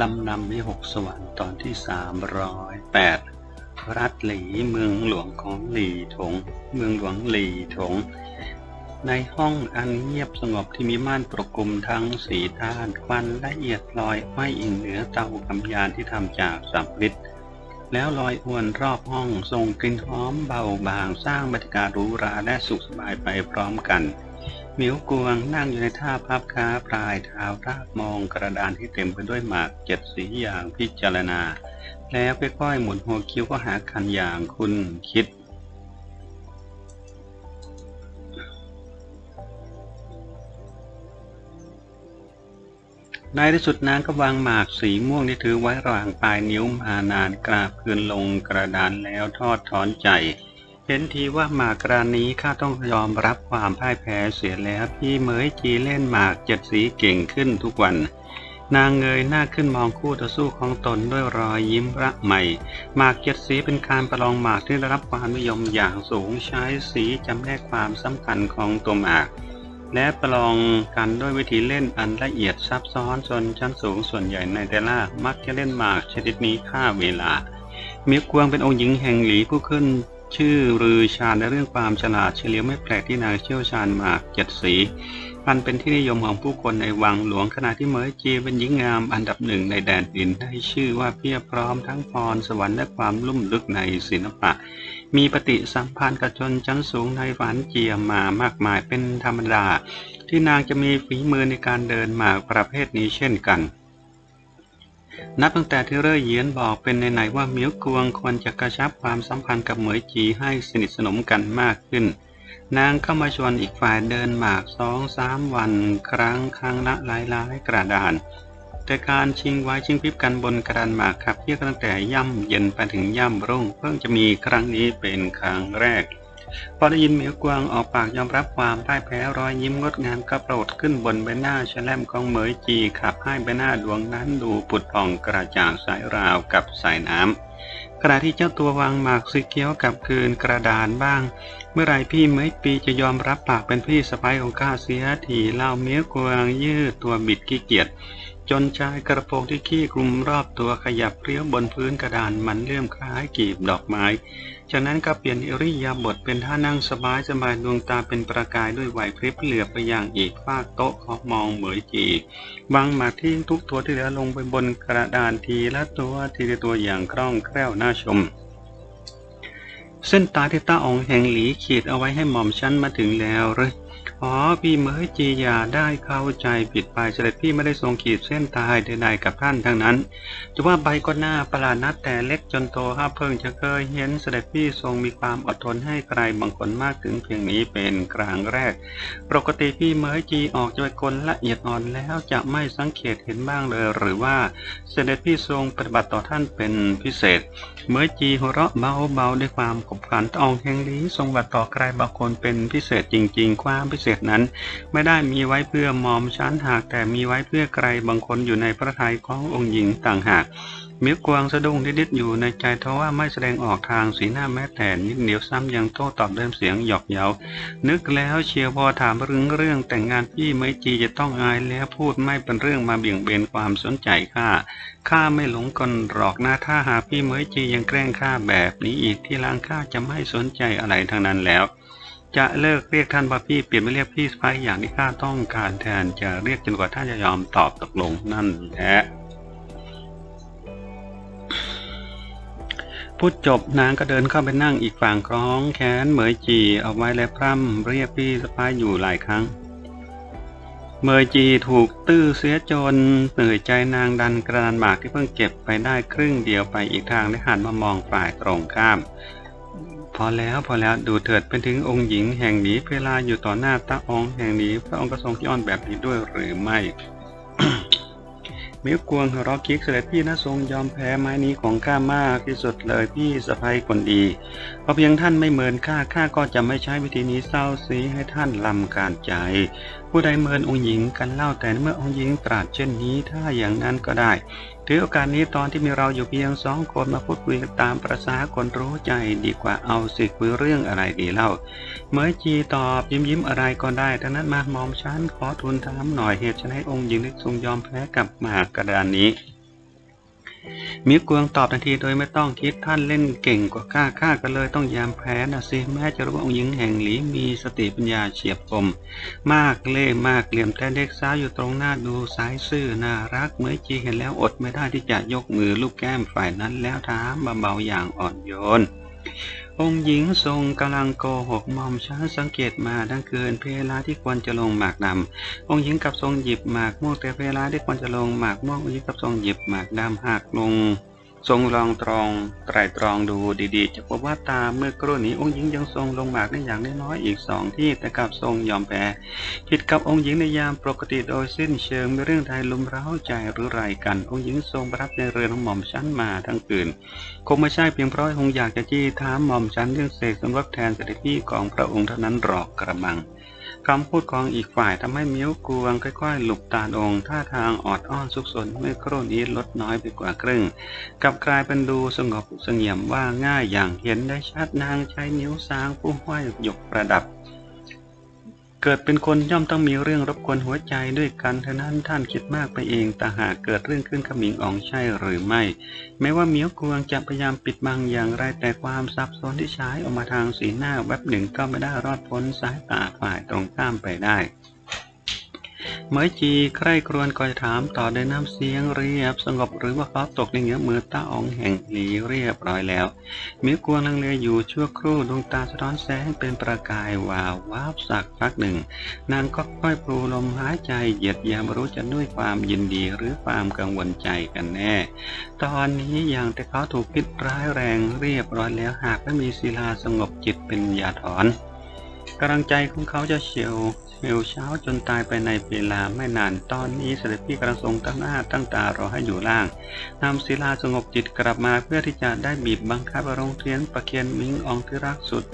ลำนำวิหกสวรรค์ตอนที่สามร้อยแปดรัฐหลีเมืองหลวงของหลีถง เมืองหลวงหลีถง ในห้องอันเงียบสงบที่มีม่านปกคลุมทั้งสีด้านควันละเอียดลอยห้อยอิงเหนือเตากำยานที่ทำจากสัมฤทธิ์แล้วลอยอวนรอบห้องส่งกลิ่นหอมเบาบางสร้างบรรยากาศหรูหราและสุขสบายไปพร้อมกัน หมิวกวงนั่งอยู่ในท่าพับขาปลายเท้ารากมองกระดานที่เต็มไปด้วยหมากเจ็ดสีอย่างพิจารณา แล้วค่อยๆหมุนหัวคิ้วก็หากันอย่างคุณคิด ในที่สุดนางก็วางหมากสีม่วงที่ถือไว้ระหว่างปลายนิ้วมานานกราบคืนลงกระดานแล้วทอดถอนใจ เห็นทีว่าหมากกระนี้ข้าต้องยอมรับความพ่ายแพ้เสียแล้วพี่เหมยจีเล่นหมากเจ็ดสีเก่งขึ้นทุกวัน นางเงยหน้าขึ้นมองคู่ต่อสู้ของตนด้วยรอยยิ้มระใหม่ หมากเจ็ดสีเป็นการประลองหมากที่ได้รับความนิยมอย่างสูงใช้สีจำแนกความสำคัญของตัวหมาก และประลองกันด้วยวิธีเล่นอันละเอียดซับซ้อนจนชั้นสูงส่วนใหญ่ในแต่ละมักจะเล่นหมากชนิดนี้ฆ่าเวลาเมียกวงเป็นองค์หญิงแห่งหลีผู้ขึ้น ชื่อรือชาญในเรื่องความฉลาดเฉลียวไม่แปลกที่นางเชี่ยวชาญหมากเจ็ดสีมันเป็นที่นิยมของผู้คนในวังหลวงขณะที่เหมยจีเป็นหญิงงามอันดับหนึ่งในแดนดินได้ชื่อว่าเพียบพร้อมทั้งพรสวรรค์และความลุ่มลึกในศิลปะ มีปฏิสัมพันธ์กับชนชั้นสูงในหวานเจียมามากมายเป็นธรรมดา ที่นางจะมีฝีมือในการเดินหมากประเภทนี้เช่นกัน นับตั้งแต่ที่เร่อเยียนบอกเป็นในไหนๆว่าเมียวกวงควรจะกระชับความสัมพันธ์กับเหมยจีให้สนิทสนมกันมากขึ้น นางเข้ามาชวนอีกฝ่ายเดินหมากสองสามวัน ครั้งครั้งละหลายหลายกระดาน แต่การชิงไว้ชิงพริบกันบนกระดานหมากขับเที่ยวตั้งแต่ย่ำเย็นไปถึงย่ำรุ่ง เพิ่งจะมีครั้งนี้เป็นครั้งแรก พอได้ยินเหมียวกวางออกปากยอมรับความพ่ายแพ้รอยยิ้มงดงามก็โปรดขึ้นบนใบหน้าแฉลมของเหมยจีขับให้ใบหน้าดวงนั้นดูผุดผ่องกระจ่างใสราวกับสายน้ำขณะที่เจ้าตัววางหมากสีเขียวกับคืนกระดานบ้าง เมื่อไรพี่เหมยปีจะยอมรับปากเป็นพี่สะใภ้ของข้าเสียทีเล่าเมียวกวางยืดตัวบิดขี้เกียจจนชายกระโปรงที่ขี้คลุมรอบตัวขยับเรี้ยวบนพื้นกระดานมันเลื่อมคล้ายกีบดอกไม้ จากนั้นก็เปลี่ยนอิริยาบถเป็นท่านั่งสบายสบายดวงตาเป็นประกายด้วยไหวพริบเหลือไปอย่างอีกฟากโต๊ะขามองเหมยจีวางหมากที่ทุกตัวที่เหลือลงไปบนกระดานทีละตัวทีละตัวอย่างคล่องแคล่วน่าชม เส้นตาที่ตาอองแห่งหลีขีดเอาไว้ให้หม่อมชั้นมาถึงแล้วหรือ อ๋อพี่เหมยจีอย่าได้เข้าใจผิดไปเสด็จพี่ไม่ได้ทรงขีดเส้นตายใดๆกับท่านทั้งนั้นจะว่าใบก็หน้าประหลาดนัดแต่เล็กจนโตข้าเพิ่งจะเคยเห็นเสด็จพี่ทรงมีความอดทนให้ใครบางคนมากถึงเพียงนี้เป็นครั้งแรก ปกติพี่เหมยจีออกจะเป็นคนละเอียดอ่อนแล้วจะไม่สังเกตเห็นบ้างเลย หรือว่าเสด็จพี่ทรงปฏิบัติต่อท่านเป็นพิเศษเหมยจีหัวเราะเบาๆด้วยความขบขันตองแห่งลีทรงบัติต่อใครบางคนเป็นพิเศษจริง ๆ ความพิเศษนั้น ไม่ได้มีไว้เพื่อมอมชั้นหากแต่มีไว้เพื่อใครบางคนอยู่ในพระทัยขององค์หญิงต่างหากเมียกวางสะดุ้งนิดๆอยู่ในใจทว่าไม่แสดงออกทางสีหน้าแม้แต่นิดเดียวซ้ำยังโต้ตอบด้วยเสียงหยอกเย้านึกแล้วเชียวพอถามเรื่องเรื่องแต่งงานพี่ไม่จีจะต้องอายแล้วพูดไม่เป็นเรื่องมาเบี่ยงเบนความสนใจข้าข้าไม่หลงกลหรอกนะถ้าหากพี่เหมยจียังแกล้งข้าแบบนี้อีกที่ล้างข้าจะไม่สนใจอะไรทั้งนั้นแล้ว จะเลิกเรียกท่านว่าพี่เปลี่ยนไม่เรียกพี่สะพ้ายอย่างที่ข้าต้องการแทนจะเรียกจนกว่าท่านจะยอมตอบตกลงนั่นแหละพูดจบนางก็เดินเข้าไปนั่งอีกฝั่งคล้องแขนเหมยจีเอาไว้และพร่ำเรียกพี่สะพ้ายอยู่หลายครั้งเมยจีถูกตื้อเสียจนเหนื่อยใจนางดันกระดานหมากที่เพิ่งเก็บไปได้ครึ่งเดียวไปอีกทางและหันมามองฝ่ายตรงข้าม อแล้วพอแล้วดูเถิดเป็นถึงองค์หญิงแห่งนี้เวลาอยู่ต่อหน้าตาองแห่งนี้ พระองค์ก็ทรงที่อ้อนแบบนี้ด้วยหรือไม่มิวกวงหัวเราะคิกเสด็จพี่นะทรงยอมแพ้ไม้นี้ของข้ามากที่สุดเลยพี่สะพายคนดีเพราะเพียงท่านไม่เมินข้าข้าก็จะไม่ใช้วิธีนี้เศร้าสีให้ท่านลำการใจ ผู้ใดเมินองค์หญิงกันเล่าแต่เมื่อองค์หญิงตรัสเช่นนี้ถ้าอย่างนั้นก็ได้ ถือโอกาสนี้ตอนที่มีเราอยู่เพียงสองคนมาพูดคุยกันตามประษาคนรู้ใจดีกว่าเอาสิคุยเรื่องอะไรดีเล่า เมื่อจีตอบยิ้มยิ้มอะไรก็ได้ทั้งนั้นมามอมฉันขอทูลถามหน่อยเหตุไฉนองค์หญิงได้ทรงยอมแพ้กับมหากระดานนี้ มิวกวงตอบทันทีโดยไม่ต้องคิดท่านเล่นเก่งกว่าข้าข้าก็เลยต้องยอมแพ้นะสิแม้จะรู้ว่าองค์หญิงแห่งหลีมีสติปัญญาเฉียบคม มากเล่ห์มากเหลี่ยมแต่เด็กสาวอยู่ตรงหน้าดูสายซื่อน่ารักเมื่อจีเห็นแล้วอดไม่ได้ที่จะยกมือลูกแก้มฝ่ายนั้นแล้วถามเบาๆอย่างอ่อนโยน องค์หญิงทรงกำลังโกหกมอมช้าสังเกตมาดังเกินเพลาที่ควรจะลงหมากดำองค์หญิงกับทรงหยิบหมากม่วงแต่เพลาที่ควรจะลงหมากม่วงองค์หญิงกับทรงหยิบหมากดำหากลง ทรงลองตรองไตรตรองดูดีๆ จะพบว่าตามเมื่อกรู่นี้องค์หญิงยังทรงลงหมากได้อย่างน้อยๆอีกสองที่แต่กลับทรงยอมแพ้ผิดกับองค์หญิงในยามปกติโดยสิ้นเชิงไม่เรื่องใดลุมเร้าใจหรือไรกัน องค์หญิงทรงประทับในเรือนของหม่อมชั้นมาทั้งคืนคงไม่ใช่เพียงเพราะคงอยากจะจี้ถามหม่อมชั้นเรื่องเสกสมรสแทนเสด็จพี่ของพระองค์เท่านั้นหรอกกระมัง คำพูดของอีกฝ่ายทำให้มิ้วกวงค่อยๆ หลุบตาองค์ท่าทางออดอ้อนสุขสนเมื่อครู่นี้ลดน้อยไปกว่าครึ่งกลับกลายเป็นดูสงบเสงี่ยมว่าง่ายอย่างเห็นได้ชัดนางใช้นิ้วสางผู้ห้อยหยกประดับ เกิดเป็นคนย่อมต้องมีเรื่องรบกวนหัวใจด้วยกันเท่านั้นท่านคิดมากไปเองแต่หากเกิดเรื่องขึ้นขมิงอองใช่หรือไม่ แม้ว่าเมียวกวงจะพยายามปิดบังอย่างไรแต่ความซับซ้อนที่ใช้ออกมาทางสีหน้าแวบหนึ่งก็ไม่ได้รอดพ้นสายตาฝ่ายตรงข้ามไปได้ เหมยจีใคร่ครวญก่อนจะถามต่อด้วยน้ำเสียงเรียบ สงบหรือว่าเขาตกในเงื้อมือตาอองแห่งหลีเรียบร้อยแล้วมียวกวงลังเลอยู่ชั่วครู่ดวงตาสะท้อนแสงเป็นประกายวาววาบสักพักหนึ่ง นางก็ค่อยปลูลมหายใจเหยียดยามรู้จะด้วยความยินดีหรือความกังวลใจกันแน่ ตอนนี้อย่างแต่เขาถูกพิษร้ายแรงเรียบร้อยแล้วหากไม่มีศิลาสงบจิตเป็นยาถอนกำลังใจของเขาจะเฉียว เฉียวเช้าจนตายไปในเวลาไม่นานตอนนี้เสด็จพี่กระทรงตั้งหน้าตั้งตารอให้อยู่ล่างนำศิลาสงบจิตกลับมาเพื่อที่จะได้บีบบังคับโรงเรียนประเคียนมิงอองที่รักสุด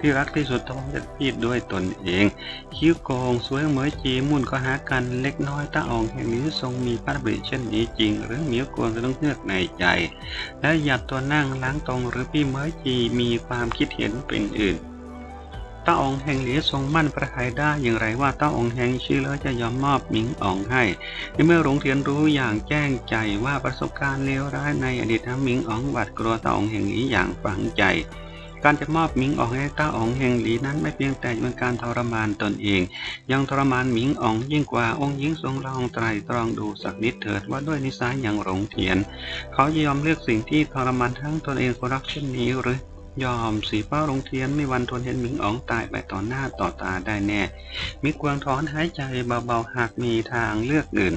ที่รักที่สุดต้องจะพีดด้วยตนเอง คิ้วโกงสวยเหมยจีมุ่นก็หากันเล็กน้อยตาอองแห่งนี้ทรงมีพระบริเช่นนี้จริง หรือเหมียวกวงจะต้องเลือกในใจ และหยัดตัวนั่งล้างตรงหรือพี่เหมยจีมีความคิดเห็นเป็นอื่น ต้าอองแห่งหลีทรงมั่นประทัยได้อย่างไรว่าต้าอองแห่งชื่อเลอจะยอมมอบหมิงอองให้ในเมื่อหลงเทียนรู้อย่างแจ้งใจว่าประสบการณ์เลวร้ายในอดีตทำหมิงอองหวัดกลัวต้าอองแห่งหลีอย่างฝังใจการจะมอบหมิงอองให้ต้าอองแห่งหลีนั้นไม่เพียงแต่เป็นการทรมานตนเอง ยังทรมานหมิงอองยิ่งกว่าองค์หญิงทรงลองไตรตรองดูสักนิดเถิดว่าด้วยนิสัยอย่างหลงเทียน เขายอมเลือกสิ่งที่ทรมานทั้งตนเองคนรักเช่นนี้หรือ ยอมสีเป้าลงเทียนไม่วันทนเห็นหมิงอ๋องตายไปต่อหน้าต่อตาได้แน่ มิกวางถอนหายใจเบาๆหากมีทางเลือกอื่น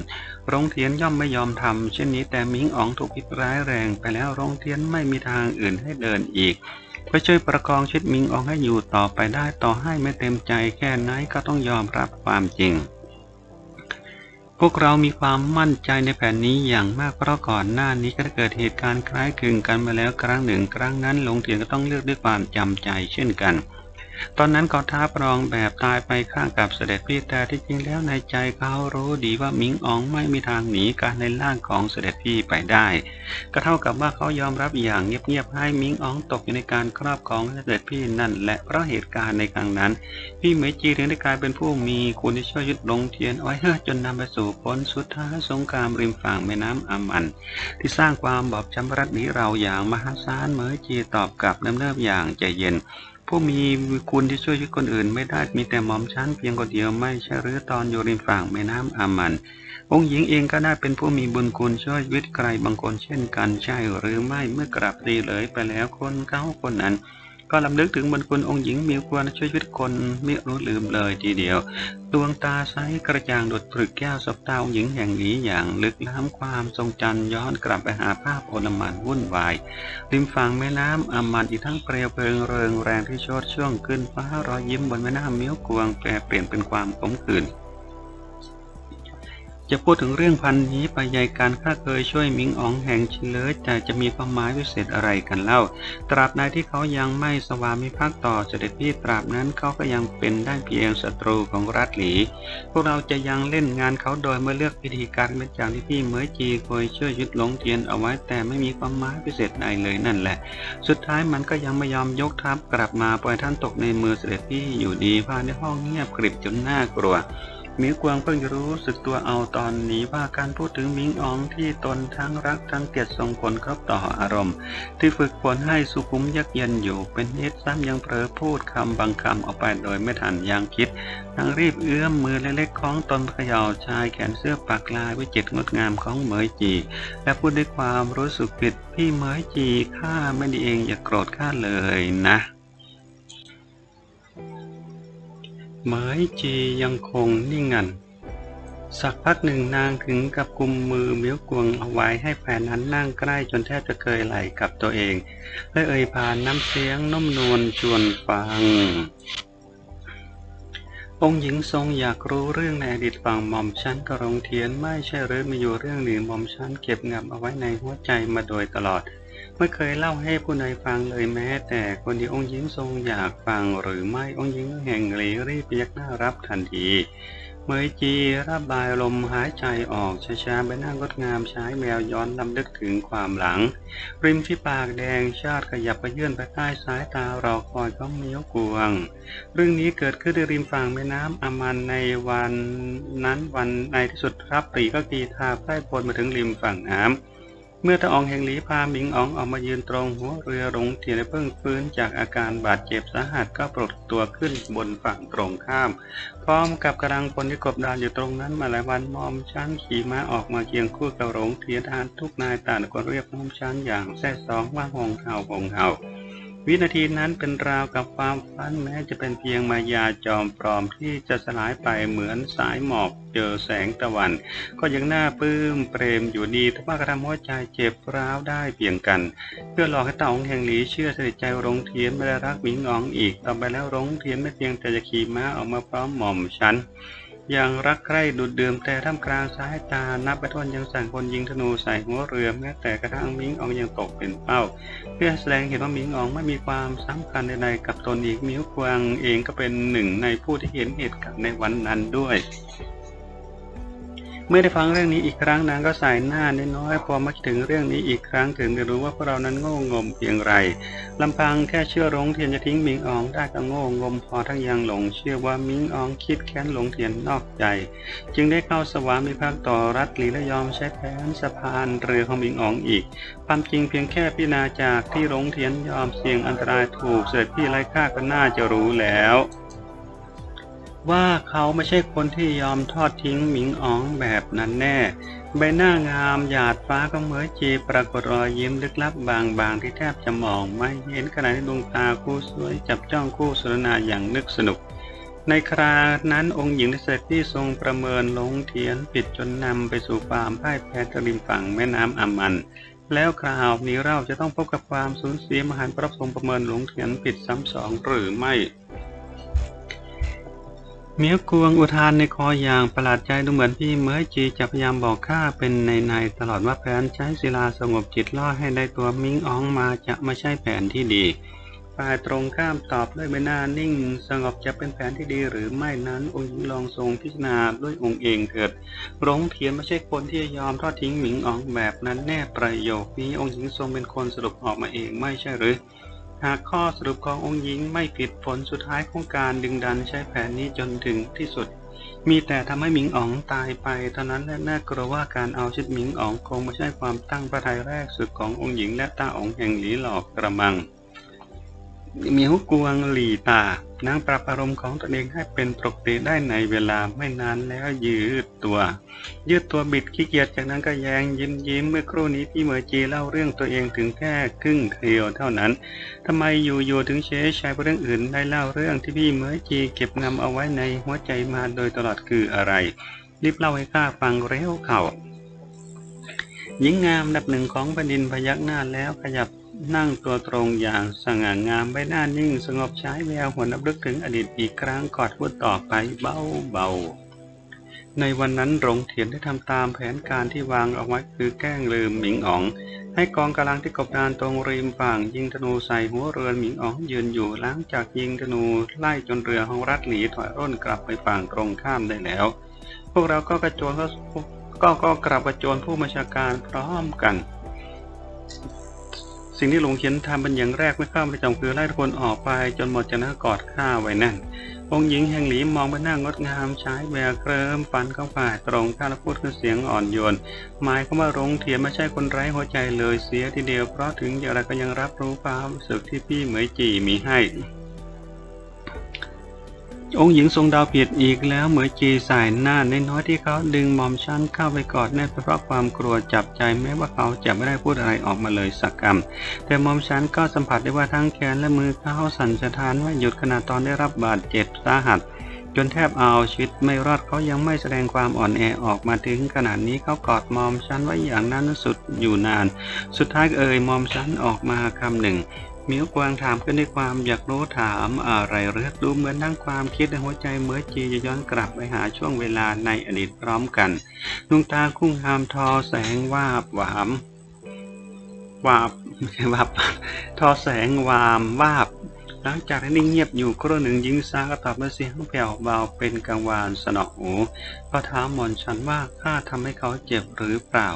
รงเทียนย่อมไม่ยอมทำเช่นนี้แต่หมิงอ๋องถูกพิษร้ายแรงไปแล้วรงเทียนไม่มีทางอื่นให้เดินอีกเพื่อช่วยประคองชิดมิงอ๋องให้อยู่ต่อไปได้ต่อให้ไม่เต็มใจแค่ไหนก็ต้องยอมรับความจริง พวกเรามีความมั่นใจในแผนนี้อย่างมากเพราะก่อนหน้านี้ก็ได้เกิดเหตุการณ์คล้ายคลึงกันมาแล้วครั้งหนึ่ง ครั้งนั้นหลงเถียงก็ต้องเลือกด้วยความจำใจเช่นกัน ตอนนั้นเขาท้าปรองแบบตายไปข้างกับเสด็จพี่แต่ที่จริงแล้วในใจเขารู้ดีว่ามิงอองไม่มีทางหนีการในร่างของเสด็จพี่ไปได้ ก็เท่ากับว่าเขายอมรับอย่างเงียบๆให้มิงอองตกอยู่ในการครอบครองเสด็จพี่นั่น และเพราะเหตุการณ์ในครั้งนั้น พี่เหมยจีถึงได้กลายเป็นผู้มีคุณที่ช่วยยึดลงเทียนไว้ให้จนนำไปสู่ผลสุดท้ายสงครามริมฝั่งแม่น้ำอามัน ที่สร้างความบอบช้ำรัดนี้เราอย่างมหาศาลเหมยจีตอบกลับเนิบอย่างใจเย็น ผู้มีคุณที่ช่วยชีวิตคนอื่นไม่ได้มีแต่หมอมชั้นเพียงคนเดียวไม่ใช่หรือตอนอยู่ริมฝั่งแม่น้ำอามัน องค์หญิงเองก็ได้เป็นผู้มีบุญคุณช่วยชีวิตใครบางคนเช่นกันใช่หรือไม่เมื่อกลับตีเลยไปแล้วคนเขาคนนั้น ก็ลำลึกถึงบุญคุณองค์หญิงมีควรช่วยชีวิตคนไม่รู้ลืมเลยทีเดียว ดวงตาใสกระจ่างดุดปรึกแก้วสบตาองค์หญิงแห่งนี้อย่างลึกล้ำความทรงจำย้อนกลับไปหาภาพโอลมานวุ่นวาย ริมฝั่งแม่น้ำอมันอีกทั้งเปลวเพลิงเริงแรงที่โชดช่วงขึ้นฟ้ารอยยิ้มบนแม่น้ำมี้วกวงแปรเปลี่ยนเป็นความขมขื่น จะพูดถึงเรื่องพันนี้ไปใหญ่การข้าเคยช่วยมิงอ๋องแห่งชิเลอแต่จะมีความหมายพิเศษอะไรกันเล่า ตราบใดที่เขายังไม่สวามิภักดิ์ต่อเสด็จพี่ตราบนั้นเขาก็ยังเป็นได้เพียงศัตรูของรัฐหลี พวกเราจะยังเล่นงานเขาโดยเมื่อเลือกพิธีการเป็นอย่างที่พี่เหมยจีเคยช่วยยึดหลงเทียนเอาไว้แต่ไม่มีความหมายพิเศษใดเลยนั่นแหละ สุดท้ายมันก็ยังไม่ยอมยกทัพกลับมาปล่อยท่านตกในมือเสด็จพี่อยู่ดีภายในห้องเงียบกริบจนน่ากลัว มิวกวางเพิ่งรู้สึกตัวเอาตอนนี้ว่าการพูดถึงมิงอองที่ตนทั้งรักทั้งเกลียดส่งผลกระทบต่ออารมณ์ ที่ฝึกฝนให้สุขุมยักเย็นอยู่ เป็นเหตุซ้ำยังเผลอพูดคำบางคำออกไปโดยไม่ทันยังคิดทั้งรีบเอื้อมมือเล็กๆของตนเขย่าชายแขนเสื้อปักลายวิจิตรงดงามของเหมยจี และพูดด้วยความรู้สึกผิดพี่เหมยจีข้าไม่ดีเองอย่าโกรธข้าเลยนะ เหมยจียังคงนิ่งงัน สักพักหนึ่งนางถึงกับกุมมือเมียวกวงเอาไว้ให้แฟนนั้นนั่งใกล้จนแทบจะเคยไหลกับตัวเอง และเอ่ยผ่านน้ำเสียงนุ่มนวลชวนฟัง องค์หญิงทรงอยากรู้เรื่องในอดีตฝั่งหม่อมชั้นกรงเทียนไม่ใช่หรือมีอยู่เรื่องหนึ่งหม่อมชั้นเก็บงับเอาไว้ในหัวใจมาโดยตลอด ไม่เคยเล่าให้ผู้ใดฟังเลยแม้ แต่คนที่องค์หญิงทรงอยากฟังหรือไม่องค์หญิงแห่งหลีรีบยักหน้ารับทันทีเมยจีระบายลมหายใจออกช้าๆใบหน้างดงามใช้แมวย้อนลำลึกถึงความหลัง ริมที่ปากแดงชาติขยับไปเยื่นไปใต้สายตารอคอยของเมียวกวง เรื่องนี้เกิดขึ้นที่ริมฝั่งแม่น้ำอามันในวันนั้นวันในที่สุดรับปรีก็กีทาใกล้พลมาถึงริมฝั่งน้ำ เมื่อตาอองแห่งหลีพาหมิงอองออกมายืนตรงหัวเรือหลงเทียนเพิ่งฟื้นจากอาการบาดเจ็บสาหัสก็ปลดตัวขึ้นบนฝั่งตรงข้าม พร้อมกับกำลังพลที่กบดานอยู่ตรงนั้นมาหลายวันมอมช้างขี่ม้าออกมาเคียงคู่กับหลงเทียนทานทุกนายต่างก็เรียกมอมช้างอย่างแท้สองว่าหงเห่าหงเห่า วินาทีนั้นเป็นราวกับความฝันแม้จะเป็นเพียงมายาจอมปลอมที่จะสลายไปเหมือนสายหมอกเจอแสงตะวัน ก็ยังน่าปลื้มเปรมอยู่ดีแต่ว่ากระทำหัวใจเจ็บร้าวได้เพียงกัน เพื่อหลอกให้เต่าองแห่งหลีเชื่อสนิทใจรงเทียนไม่ได้รักหมิงอองอีกต่อไปแล้วรงเทียนไม่เพียงแต่จะขี่ม้าออกมาพร้อมหม่อมฉัน ยังรักใคร่ดุดเดิมแต่ท่ามกลางสายตา นับไปทวนยังสั่งคนยิงธนูใส่หัวเรือแม้แต่กระทั่งมิงอองยังตกเป็นเป้า เพื่อแสดงเห็นว่ามิงอองไม่มีความสำคัญใดๆกับตนอีก มิวกวางเองก็เป็นหนึ่งในผู้ที่เห็นเหตุการณ์ในวันนั้นด้วย เมื่อได้ฟังเรื่องนี้อีกครั้งนางก็ใส่หน้าน้อยๆพอมาถึงเรื่องนี้อีกครั้งถึงได้รู้ว่าพวกเรานั้นโง่งมเพียงไรลำพังแค่เชื่อหลงเทียนจะทิ้งมิงอองได้ก็โง่งมพอทั้งยังหลง เชื่อว่ามิงอองคิดแค้นหลงเทียนนอกใจ จึงได้เข้าสวามิภักดิ์ต่อรัฐหลีและยอมใช้แผนสะพานเรือของมิงอองอีก ความจริงเพียงแค่พิจารณาจากที่หลงเทียนยอมเสี่ยงอันตรายถูกเสด็จพี่ไร้ค่าก็น่าจะรู้แล้ว ว่าเขาไม่ใช่คนที่ยอมทอดทิ้งหมิงอ๋องแบบนั้นแน่ ใบหน้างามหยาดฟ้าก็เหมือจีปรากฏรอยยิ้มลึกลับบางๆที่แทบจะมองไม่เห็นขณะที่ดวงตาคู่สวยจับจ้องคู่สนทนาอย่างนึกสนุก ในครานั้นองค์หญิงเสด็จที่ทรงประเมินลงเทียนปิดจนนำไปสู่ความพ่ายแพ้ทริมฝั่งแม่น้ำอามันแล้วคราวนี้เราจะต้องพบกับความสูญเสียมหันต์พระทรงประเมินหลงเทียนผิดซ้ำสองหรือไม่ เมียกวงอุทานในคออย่างประหลาดใจดูเหมือนพี่เหมยจีจะพยายามบอกข้าเป็นในในๆตลอดว่าแผนใช้ศิลาสงบจิตล่อให้ได้ตัวมิงอองมาจะไม่ใช่แผนที่ดีฝ่ายตรงข้ามตอบด้วยใบหน้านิ่ง สงบจะเป็นแผนที่ดีหรือไม่นั้นองค์หญิงลองทรงพิจารณาด้วยองค์เองเถิดรงเทียนไม่ใช่คนที่จะยอมทอดทิ้งหมิงอองแบบนั้นแน่ประโยคนี้องค์หญิงทรงเป็นคนสรุปออกมาเองไม่ใช่หรือ หากข้อสรุปขององค์หญิงไม่ผิดผลสุดท้ายของการดึงดันใช้แผนนี้จนถึงที่สุด มีแต่ทำให้หมิงอ๋องตายไปเท่านั้นและน่ากลัวว่าการเอาชิดหมิงอ๋องคงไม่ใช่ความตั้งพระทัยแรกสุดขององค์หญิงและตาอ๋องแห่งหลีหลอกกระมังเมียวกวงหลีตา นางปรับอารมณ์ของตนเองให้เป็นปกติได้ในเวลาไม่นานแล้วยืดตัว ยืดตัวบิดขี้เกียจจากนั้นก็แยงยิ้มยิ้มเมื่อครู่นี้พี่เหมยจีเล่าเรื่องตัวเองถึงแค่ครึ่งเดียวเท่านั้นทำไมอยู่ๆถึงเชยชายเรื่องอื่นได้เล่าเรื่องที่พี่เหมยจีเก็บงำเอาไว้ในหัวใจมาโดยตลอดคืออะไรรีบเล่าให้ข้าฟังเร็วเข้าหญิงงามดับหนึ่งของแผ่นดินพยักหน้าแล้วขยับ นั่งตัวตรงอย่างสง่างามใบหน้านิ่ง สงบใช้แววหัวนับลึกถึงอดีตอีกครั้งกอดพูดต่อไปเบาๆ ในวันนั้นหลงเทียนได้ทำตามแผนการที่วางเอาไว้คือแกล้งลืมหมิงอ๋อง ให้กองกำลังที่กบดานตรงริมฝั่งยิงธนูใส่หัวเรือหมิงอ๋องยืนอยู่หลังจากยิงธนูไล่จนเรือของรัฐหลีถอยร่นกลับไปฝั่งตรงข้ามได้แล้ว พวกเราก็กระโจนก็ก็ก็กลับกระโจนผู้บัญชาการพร้อมกัน สิ่งที่หลวงเขียนทำเป็นอย่างแรกไม่เข้าประจำคือไล่ทุกคนออกไปจนหมดจะนักกอดข้าไว้นั่นองหญิงแห่งหลีมองไปหน้างดงามใช้แววเคริมฟันเข้าฝ่ายตรงข้าและพูดขึ้นเสียงอ่อนโยนหมายก็ว่ารงเทียนไม่ใช่คนไร้หัวใจเลยเสียทีเดียวเพราะถึงอย่างไรก็ยังรับรู้ความรู้สึกที่พี่เหมยจีมีให้ องค์หญิงทรงดาวผิดอีกแล้ว เหมยจีสายหน้าในน้อยที่เขาดึงมอมชันเข้าไปกอดแน่เพราะความกลัวจับใจแม้ว่าเขาจะไม่ได้พูดอะไรออกมาเลยสักคำแต่มอมชันก็สัมผัสได้ว่าทั้งแขนและมือเขาสั่นสะท้านว่าหยุดขณะตอนได้รับบาดเจ็บสาหัสจนแทบเอาชีวิตไม่รอดเขายังไม่แสดงความอ่อนแอออกมาถึงขนาดนี้เขากอดมอมชันไว้อย่างนั้นสุดอยู่นาน สุดท้ายเอ่ยมอมชันออกมาคำหนึ่ง มิวกวางถามขึ้นด้วยความอยากรู้ถามอะไรเรือดูเหมือนทั้งความคิดในหัวใจเมื่อจีจะย้อนกลับไปหาช่วงเวลาในอดีตพร้อมกันดวงตาคุ้งหามทอแสงวาบหวามวาบไม่ใช่วาบทอแสงวามวาบ หลังจากที่นิ่งเงียบอยู่ครู่หนึ่งหญิงสาวก็ตอบด้วยเสียงแผ่วเบาเป็นกังวานสนอหูก็ถามหมอนฉันว่าข้าทำให้เขาเจ็บหรือเปล่า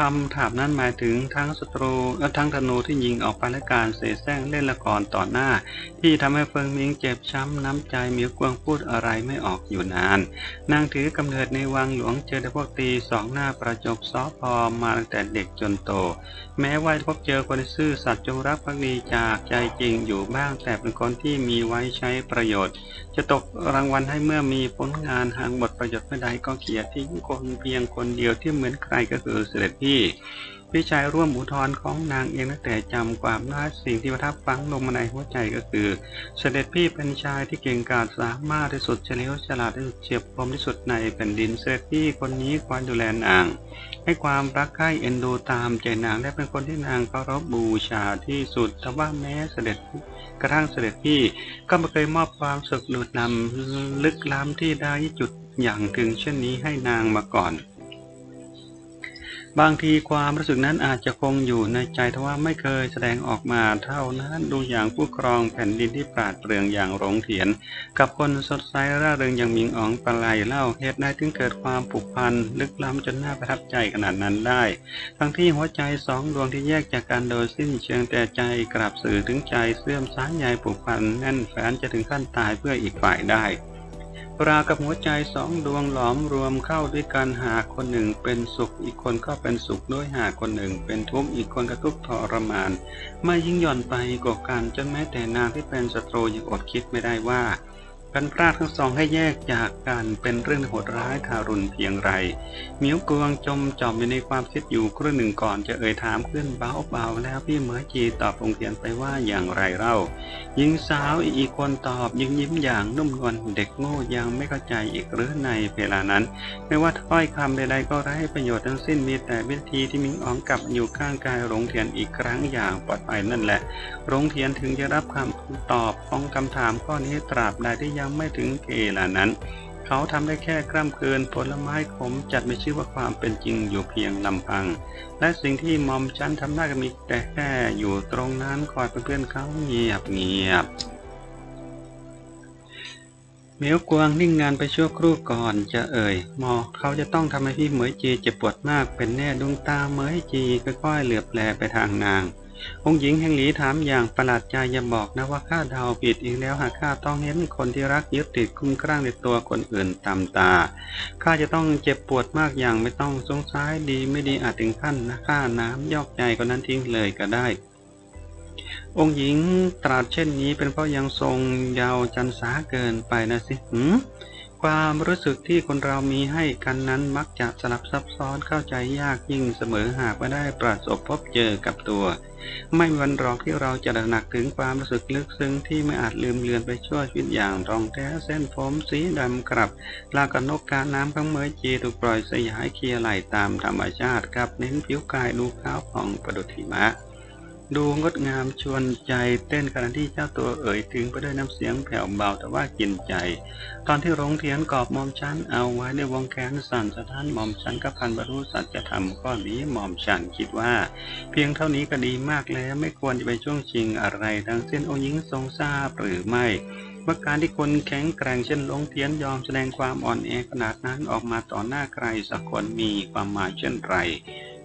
คำถามนั้นหมายถึงทั้งศัตรูและทั้งธนูที่ยิงออกไปและการเสแสร้งเล่นละครต่อหน้า ที่ทำให้เฟิงมิงเจ็บช้ำน้ำใจมีกวางพูดอะไรไม่ออกอยู่นาน นางถือกำเนิดในวังหลวงเจอแต่พวกตีสองหน้าประจบซอพอมาตั้งแต่เด็กจนโต แม้ว่าพบเจอคนซื่อสัตย์จงรักภักดีจากใจจริงอยู่บ้างแต่เป็นคนที่มีไว้ใช้ประโยชน์ จะตกรางวัลให้เมื่อมีผลงานหางบทประโยชน์เมื่อใดก็เขียนทิ้งคนเพียงคนเดียวที่เหมือนใครก็คือเสด็จพี่พี่ชายร่วมอุทธรณ์ของนางเองตั้งแต่จำความได้สิ่งที่ประทับฟังลงมาในหัวใจก็คือ เสด็จพี่เป็นชายที่เก่งกาจสามารถที่สุดเฉลียวฉลาดที่สุดเฉียบคมที่สุดในแผ่นดินเสด็จพี่คนนี้ควรดูแลนาง ให้ความรักใคร่เอ็นดูตามใจนางและเป็นคนที่นางเคารพบูชาที่สุดแต่ว่าแม้เสด็จกระทั่งเสด็จพี่ก็ไม่เคยมอบความสุขดูดนำลึกล้ำที่ได้จุดอย่างถึงเช่นนี้ให้นางมาก่อน บางทีความรู้สึกนั้นอาจจะคงอยู่ในใจทว่าไม่เคยแสดงออกมาเท่านั้นดูอย่างผู้ครองแผ่นดินที่ปราดเปรื่องอย่างหลงเถียน กับคนสดใสร่าเริงอย่างมิงอ๋องปลายเล่าเหตุใดถึงเกิดความผูกพันลึกล้ำจนน่าประทับใจขนาดนั้นได้ ทั้งที่หัวใจสองดวงที่แยกจากกันโดยสิ้นเชิงแต่ใจกลับสื่อถึงใจเสื่อมสายใยผูกพันแน่นแฟนจะถึงขั้นตายเพื่ออีกฝ่ายได้ ราวกับหัวใจสองดวงหลอมรวมเข้าด้วยกันหากคนหนึ่งเป็นสุขอีกคนก็เป็นสุขด้วยหากคนหนึ่ง เป็นทุกข์อีกคนก็ทุกข์ทรมาน ไม่ยิ่งหย่อนไปกว่ากันจนแม้แต่นางที่เป็นศัตรูยังอดคิดไม่ได้ว่า การพลาดทั้งสองให้แยกจากกันเป็นเรื่องโหดร้ายทารุณเพียงไรเมียวกวงจมจอมอยู่ในความคิดอยู่ครู่หนึ่งก่อนจะเอ่ยถามขึ้นเบาๆแล้วพี่เหมยจีตอบองเทียนไปว่าอย่างไรเล่าหญิงสาวอีกคนตอบยิงยิ้มอย่างนุ่มนวลเด็กโง่ยังไม่เข้าใจอีกหรือในเวลานั้น ไม่ว่าถ้อยคำใดๆก็ไร้ประโยชน์ทั้งสิ้นมีแต่วิธีที่มิงอ๋องกลับอยู่ข้างกายหลงเทียนอีกครั้งอย่างปลอดภัยนั่นแหละหลงเทียนถึงจะรับคำตอบของคำถามข้อนี้ตราบใดที่ยังไม่ถึงเกลานั้น เขาทำได้แค่กล้ำเกินผลไม้ขมจัดไม่ชื่อว่าความเป็นจริงอยู่เพียงลำพัง และสิ่งที่มอมชันทำได้ก็มีแต่แค่อยู่ตรงนั้นคอยเป็นเพื่อนเขาเงียบเงียบเมียวกวางนิ่งงานไปชั่วครู่ก่อนจะเอ่ย มอเขาจะต้องทำให้พี่เหมยจีเจ็บปวดมากเป็นแน่ดวงตาเหมยจีค่อยๆเหลือบแลไปทางนาง องค์หญิงแห่งหลีถามอย่างประหลาดใจอย่าบอกนะว่าข้าเดาผิดอีกแล้วหากข้าต้องเห็นคนที่รักยึดติดคุ้มครั่งในตัวคนอื่นตามตาข้าจะต้องเจ็บปวดมากอย่างไม่ต้องสงสัยดีไม่ดีอาจถึงขั้นนะข้าน้ำยอกใจคนนั้นทิ้งเลยก็ได้องค์หญิงตรัสเช่นนี้เป็นเพราะยังทรงยาวจันสาเกินไปนะสิหืม ความรู้สึกที่คนเรามีให้กันนั้นมักจะสลับซับซ้อนเข้าใจยากยิ่งเสมอหากไม่ได้ประสบพบเจอกับตัว ไม่มีวันรองที่เราจะหนักถึงความรู้สึกลึกซึ้งที่ไม่อาจลืมเลือนไปชั่วชีวิตอย่างรองแท้เส้นผมสีดำกรับลากนกกาน้ำข้างเมยจีถูกปล่อยสยายเคลียไหลตามธรรมชาติกับเน้นผิวกายดูขาวผ่องประดุจหิมะ ดูงดงามชวนใจเต้นขณะที่เจ้าตัวเอ่ยถึงไปด้วยน้ำเสียงแผ่วเบาแต่ว่ากินใจ ตอนที่รงเทียนกอบมอมชันเอาไว้ในวงแขนสั่นสะท้านมอมชันกับพันบรรลุสัจธรรมข้อนี้มอมชันคิดว่า เพียงเท่านี้ก็ดีมากแล้วไม่ควรจะไปช่วงชิงอะไรทั้งเส้นองค์หญิงทรงทราบหรือไม่ว่าการที่คนแข็งแกร่งเช่นลงเทียนยอมแสดงความอ่อนแอขนาดนั้นออกมาต่อหน้าใครสักคนมีความหมายเช่นไร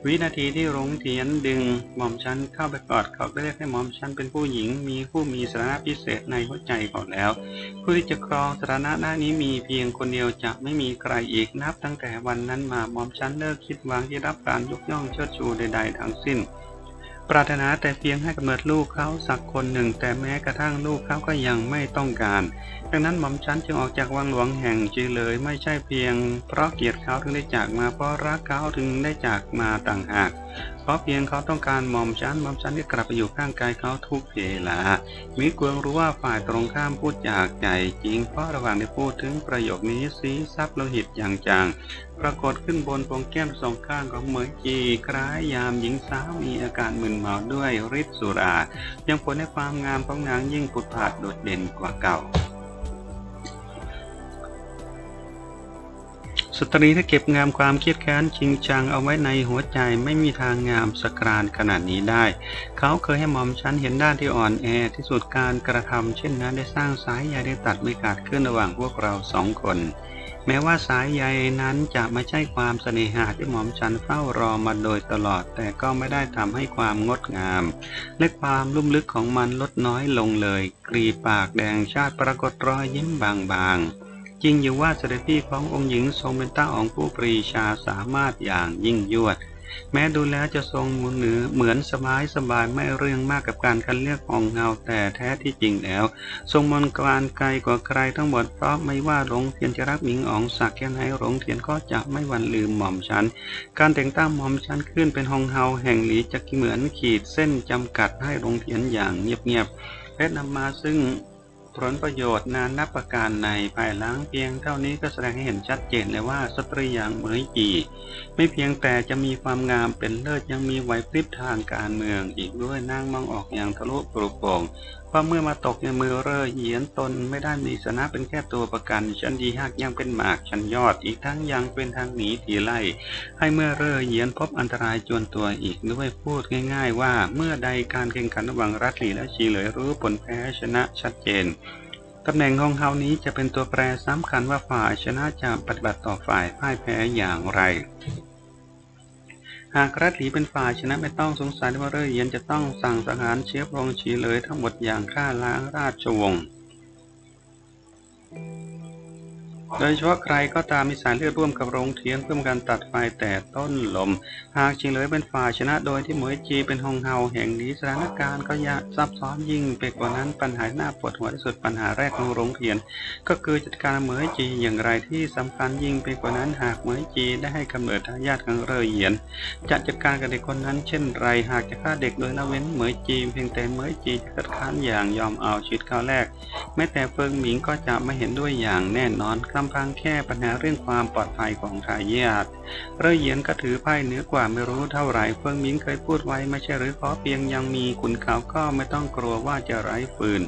วินาทีที่หลงเทียนดึงหม่อมชันเข้าไปกอดเขาก็เรียกให้หม่อมชันเป็นผู้หญิง มีผู้มีสถานะพิเศษในหัวใจเขาแล้ว ผู้ที่จะครองสถานะหน้านี้มีเพียงคนเดียวจะไม่มีใครอีกนับตั้งแต่วันนั้นมาหม่อมชันเลิกคิดหวังที่รับการยกย่องเชิดชูใด ๆ ทั้งสิ้น ปรารถนาแต่เพียงให้กำเนิดลูกเขาสักคนหนึ่ง แต่แม้กระทั่งลูกเขาก็ยังไม่ต้องการ ดังนั้นหม่อมชันจึงออกจากวังหลวงแห่งจือเลย ไม่ใช่เพียง เพราะเกียดเขาถึงได้จากมา เพราะรักเขาถึงได้จากมาต่างหาก เพราะเพียงเขาต้องการหม่อมชันหม่อมชันก็กลับไปอยู่ข้างกายเขาทุกเวลา มิกวงรู้ว่าฝ่ายตรงข้ามพูดจากใจจริง เพราะระหว่างได้พูดถึงประโยคนี้ซีซับโลหิตอย่างจางปรากฏขึ้นบนโปรงแก้มสองข้างของเหมยจีคล้ายยามหญิงสาวมีอาการมึนเมาด้วยฤทธิ์สุรา ยังผลให้ความงามของนางยิ่งผุดผาดโดดเด่นกว่าเก่า สตรีที่เก็บงามความเครียดแค้นจริงจังเอาไว้ในหัวใจไม่มีทางงามสกรานขนาดนี้ได้ เขาเคยให้หมอมฉันเห็นด้านที่อ่อนแอที่สุดการกระทำเช่นนั้นได้สร้างสายใยได้ตัดไม่ขาดขึ้นระหว่างพวกเราสองคน แม้ว่าสายใยนั้นจะไม่ใช่ความเสน่หาที่หมอมฉันเฝ้ารอมาโดยตลอด แต่ก็ไม่ได้ทำให้ความงดงาม และความลุ่มลึกของมันลดน้อยลงเลย กรีปากแดงชาติปรากฏรอยยิ้มบางๆ จริงอยู่ว่าเสด็จพี่ขององค์หญิงทรงเป็นเต้าของผู้ปรีชาสามารถอย่างยิ่งยวด แม้ดูแล้วจะทรงมุนเหนือเหมือนสบายสบายไม่เรื่องมากกับการคัดเลือกของเงาแต่แท้ที่จริงแล้ว ทรงมนกวานไกลกว่าใครทั้งหมดเพราะไม่ว่าหลงเทียนจะรักหมิงอ๋องสักแค่ไหนหลงเทียนก็จะไม่วันลืมหม่อมฉัน การแต่งตั้งหม่อมฉันขึ้นเป็นฮองเฮาแห่งหลีจะเหมือนขีดเส้นจำกัดให้หลงเทียนอย่างเงียบๆและนำมาซึ่ง ผลประโยชน์นานนับประการในภายหลังเพียงเท่านี้ก็แสดงให้เห็นชัดเจนเลยว่าสตรีอย่างเมยจีไม่เพียงแต่จะมีความงามเป็นเลิศยังมีไหวพริบทางการเมืองอีกด้วยนางมองออกอย่างทะลุปลุกโป่ง เพราเมื่อมาตกในมือเร่อเหยียนตนไม่ได้มีสนะเป็นแค่ตัวประกัน ชั้นดีหักยังเป็นหมากชั้นยอดอีกทั้งยังเป็นทางหนีทีไล่ ให้เมื่อเร่อเหยียนพบอันตรายจวนตัวอีกด้วยพูดง่าย ๆ ว่าเมื่อใดการแข่งขันระหว่างรัฐหลีและชีเหลยรู้ผลแพ้ชนะชัดเจนตำแหน่งของเฮานี้จะเป็นตัวแปรสำคัญว่าฝ่ายชนะจะปฏิบัติต่อฝ่ายพ่ายแพ้อย่างไร หากรัฐหลีเป็นฝ่ายชนะไม่ต้องสงสัยว่าเร่อเยียนจะต้องสั่งสังหารเชื้อพรองชีเลยทั้งหมดอย่างฆ่าล้างราชวงศ์ โดยเฉพาะใครก็ตามมีสายเลือดร่วมกับโรงเทียนเพื่อการตัดไฟแต่ต้นลม หากชิงเลยเป็นฝ่ายชนะโดยที่เหมยจีเป็นฮองเฮาแห่งนี้สถานการณ์ก็ยาซับซ้อนยิ่งไปกว่านั้นปัญหาหน้าปวดหัวที่สุดปัญหาแรกของโรงเทียน ก็คือจัดการเหมยจีอย่างไรที่สำคัญยิ่งไปกว่านั้นหากเหมยจีได้ให้กำเนิดทายาทของเร่อเหยียนจะจัดการกับเด็กคนนั้นเช่นไรหากจะฆ่าเด็กโดยละเว้นเหมยจีเพียงแต่เหมยจีจะคัดค้านอย่างยอมเอาชีวิตเขาแรกแม้แต่เฟิงหมิงก็จะไม่เห็นด้วยอย่างแน่นอนลำพังแค่ปัญหาเรื่องความปลอดภัยของทายาทเร่อเหยียนก็ถือไพ่เหนือกว่าไม่รู้เท่าไหร่เฟิงหมิงเคยพูดไว้ไม่ใช่หรือขอเพียงยังมีขุนเขาก็ไม่ต้องกลัวว่าจะไร้ฟืน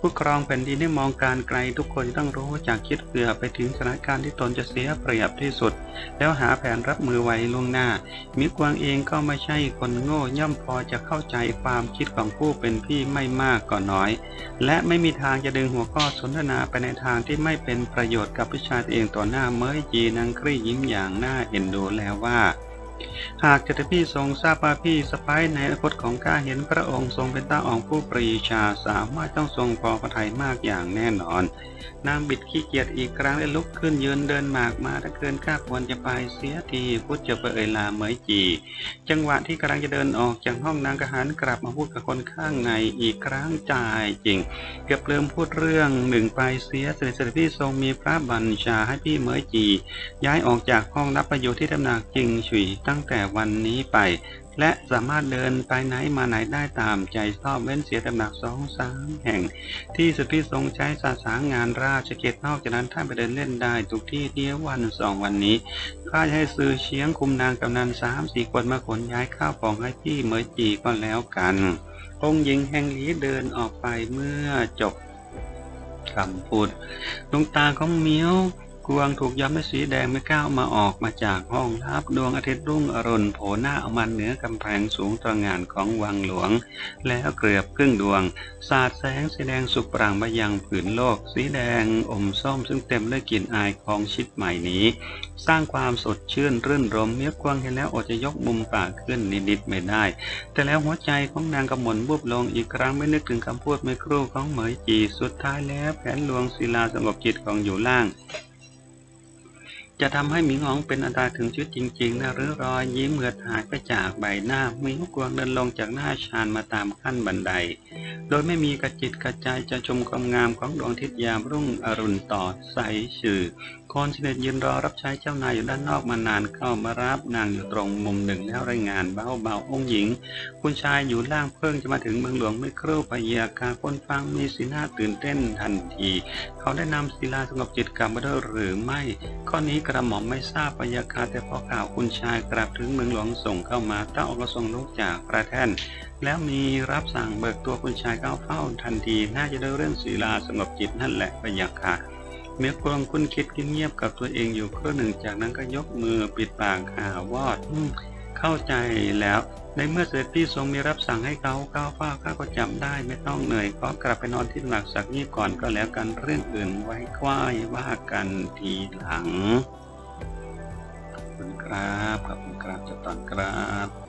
ผู้ครองแผ่นดินได้มองการไกลทุกคนต้องรู้จากคิดเผื่อไปถึงสถานการณ์ที่ตนจะเสียเปรียบที่สุด แล้วหาแผนรับมือไว้ล่วงหน้า มิกวางเองก็ไม่ใช่คนโง่ย่อมพอจะเข้าใจความคิดของผู้เป็นพี่ไม่มากก็น้อย และไม่มีทางจะดึงหัวข้อสนทนาไปในทางที่ไม่เป็นประโยชน์กับพิชาตเองต่อหน้าเมยจีนางครี่ยิ้มอย่างหน่าเอ็นดูแล้วว่า หากจะพี่ทรงทราบว่าพี่สะพ้ายในอนาคตของข้าเห็นพระองค์ทรงเป็นต้าอองผู้ปรีชาสามารถต้องทรงพอพระทัยมากอย่างแน่นอน นางบิดขี้เกียจอีกครั้งและลุกขึ้นยืนเดินหมากมาถ้าเกินข้าควรจะไปเสียทีพูดจะไปเอยลาเหมยจี จังหวะที่กำลังจะเดินออกจากห้องนางกหันกลับมาพูดกับคนข้างในอีกครั้งจ่ายจริง เกือบลืมพูดเรื่องหนึ่งไปเสียเสด็จเสด็จพี่ทรงมีพระบัญชาให้พี่เหมยจี ย้ายออกจากห้องรับประโยชน์ที่ตำหนักจริงฉุยตั้งแต่วันนี้ไป และสามารถเดินไปไหนมาไหนได้ตามใจชอบเว้นเสียตำหนักสองสามแห่ง ที่สุดที่ทรงใช้สาสางานราชเกตนอกจากนั้นท่านไปเดินเล่นได้ทุกที่เดียววันสองวันนี้ข้าจะให้ซื้อเชียงคุมนางกำนันสามสี่คนมาขนย้ายข้าวของให้พี่เมยจีก็แล้วกันองค์หญิงแห่งหลีเดินออกไปเมื่อจบคำพูดดวงตาของเมียว กวงถูกย้อมด้วยสีแดงไม่ก้าวมาออกมาจากห้องลับดวงอาทิตย์รุ่งอรุณโผล่หน้าออกมาเหนือกำแพงสูงตระหง่านของวังหลวง แล้วเกลือบครึ่งดวง สาดแสงสีแดงสุกปรางมายังผืนโลก สีแดงอมส้มซึ่งเต็มด้วยกลิ่นอายของชิดใหม่นี้ สร้างความสดชื่นรื่นรมเนื้อกวางเห็นแล้วอดจะยกมุมปากขึ้นนิดๆไม่ได้ แต่แล้วหัวใจของนางกำมลบุบลงอีกครั้งไม่นึกถึงคำพูดเมื่อครู่ของเหมยจีสุดท้ายแล้วแผนลวงศิลาสงบจิตของอยู่ล่าง จะทำให้หมิงหองเป็นอันตรายถึงชีวิตจริงๆนะหรือรอยยิ้มเหงือดหายไปจากใบหน้ามิงกวางเดินลงจากหน้าชานมาตามขั้นบันได โดยไม่มีกระจิตกระใจจะชมความงามของดวงอาทิตย์ยามรุ่งอรุณต่อใสชื่อ คนเสด็จยืนรอรับใช้เจ้านายอยู่ด้านนอกมานานเข้ามารับนางอยู่ตรงมุมหนึ่งแล้วรายงานเบาๆองค์หญิง คุณชายอยู่ล่างเพิ่งจะมาถึงเมืองหลวงไม่ครู่พยากาคนฟังมีสีหน้าตื่นเต้นทันที เขาได้นำศิลาสงบจิตกลับมาด้วยหรือไม่ ข้อนี้กระหม่อมไม่ทราบพยากาแต่พอข่าวคุณชายกลับถึงเมืองหลวงส่งเข้ามาต้าออกทรงลุกจากพระแท่นแล้วมีรับสั่งเบิกตัวคุณชายเข้าเฝ้าทันที น่าจะได้เรื่องศิลาสงบจิตนั่นแหละพยาค่ะ เมื่อกวงคุณคิดเงียบๆกับตัวเองอยู่ครู่หนึ่งจากนั้นก็ยกมือปิดปากหาวอดอืมเข้าใจแล้วในเมื่อเสด็จพี่ทรงมีรับสั่งให้เขาก้าวฟ้าข้าก็จำได้ไม่ต้องเหนื่อยก็กลับไปนอนที่หลักสักนี้ก่อนก็แล้วกันเรื่องอื่นไว้ค่อยว่ากันทีหลังขอบคุณครับขอบคุณครับเจะตอนครับ